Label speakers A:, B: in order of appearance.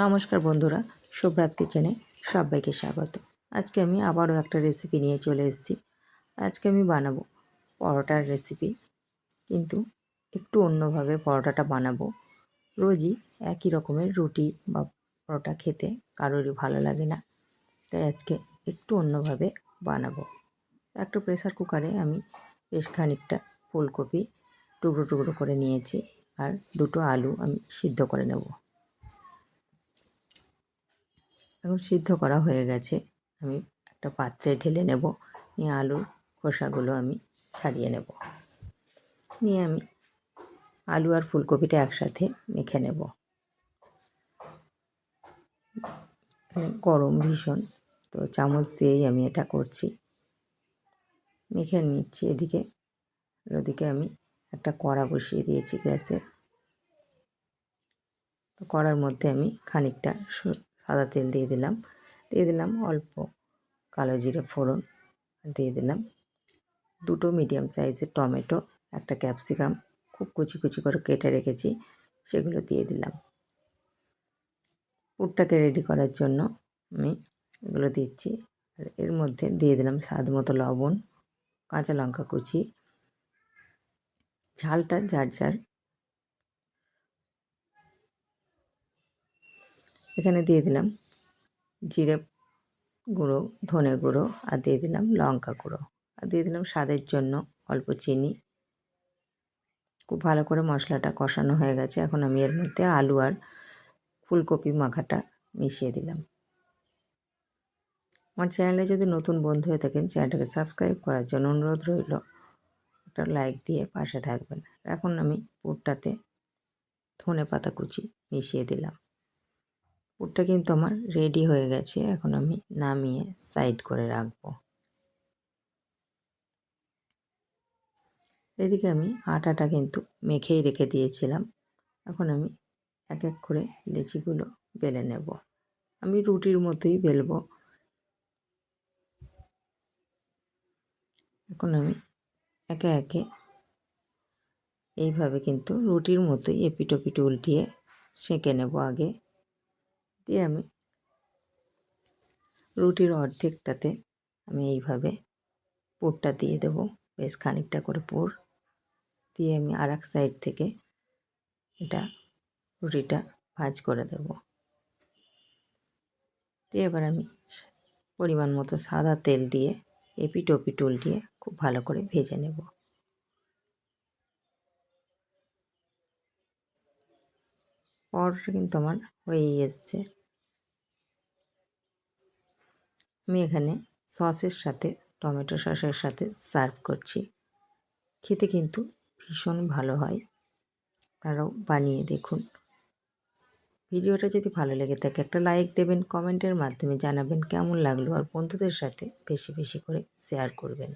A: নমস্কার বন্ধুরা শুভরাজ কিচেনে সবাইকে স্বাগত। আজকে আমি আবারও একটা রেসিপি নিয়ে চলে এসেছি। আজকে আমি বানাবো পরোটার রেসিপি কিন্তু একটু অন্যভাবে পরোটাটা বানাবো। রোজই একই রকমের রুটি বা পরোটা খেতে কারোরই ভালো লাগে না, তাই আজকে একটু অন্যভাবে বানাবো। একটা প্রেসার কুকারে আমি বেশ খানিকটা ফুলকপি টুকরো টুকরো করে নিয়েছি, আর দুটো আলু আমি সিদ্ধ করে নেব। এখন সিদ্ধ করা হয়ে গেছে। আমি একটা পাত্রে ঢেলে নেব। নিয়ে আলুর খোসাগুলো আমি ছাড়িয়ে নেব। নিয়ে আমি আলু আর ফুলকপিটা একসাথে মেখে নেব। এখানে গরম ভীষণ, তো চামচ দিয়েই আমি এটা করছি। মেখে নিচ্ছি এদিকে। ওদিকে আমি একটা কড়া বসিয়ে দিয়েছি গ্যাসে। তো কড়ার মধ্যে আমি খানিকটা সাদা তেল দিয়ে দিলাম। দিয়ে দিলাম অল্প কালো জিরে ফোড়ন, দিয়ে দিলাম দুটো মিডিয়াম সাইজের টমেটো, একটা ক্যাপসিকাম, খুব কুচি কুচি করে কেটে রেখেছি, সেগুলো দিয়ে দিলাম। পুরটাকে রেডি করার জন্য আমি এগুলো দিচ্ছি। আর এর মধ্যে দিয়ে দিলাম স্বাদ মতো লবণ, কাঁচা লঙ্কা কুচি, ঝালটা যার যার এখানে দিয়ে দিলাম জিরে গুঁড়ো, ধনে গুঁড়ো আর দিয়ে দিলাম লঙ্কা গুঁড়ো। আর দিয়ে দিলাম স্বাদের জন্য অল্প চিনি। খুব ভালো করে মশলাটা কষানো হয়ে গেছে। এখন আমি এর মধ্যে আলু আর ফুলকপি মাখাটা মিশিয়ে দিলাম। আমার চ্যানেলে যদি নতুন বন্ধু হয়ে থাকেন, চ্যানেলটাকে সাবস্ক্রাইব করার জন্য অনুরোধ রইল। একটা লাইক দিয়ে পাশে থাকবেন। এখন আমি পুরটাতে ধনে পাতা কুচি মিশিয়ে দিলাম। পুরটা কিন্তু আমার রেডি হয়ে গেছে। এখন আমি নামিয়ে সাইড করে রাখব। এদিকে আমি আটাটা কিন্তু মেখেই রেখে দিয়েছিলাম। এখন আমি এক এক করে লেচিগুলো বেলে নেব। আমি রুটির মতোই বেলবো। এখন আমি একে একে এইভাবে কিন্তু রুটির মতোই এপিটোপিট উল্টিয়ে সেঁকে নেব আগে। দিয়ে আমি। রুটির অর্ধেকটাতে আমি এইভাবে পুরটা দিয়ে দেব, বেশ খানিকটা করে পুর। দিয়ে আমি আর এক সাইড থেকে এটা রুটিটা ভাজ করে দেব। দিয়ে এবার আমি পরিমাণ মতো সাদা তেল দিয়ে এপিট ওপিট উল্টিয়ে খুব ভালো করে ভেজে নেব। পরোটা কিন্তু আমার হয়েই এসছে। আমি এখানে সসের সাথে, টমেটো সসের সাথে সার্ভ করছি। খেতে কিন্তু ভীষণ ভালো হয়। আপনারাও বানিয়ে দেখুন। ভিডিওটা যদি ভালো লেগে থাকে, একটা লাইক দেবেন কমেন্টের মাধ্যমে জানাবেন কেমন লাগল, আর বন্ধুদের সাথে বেশি বেশি করে শেয়ার করবেন।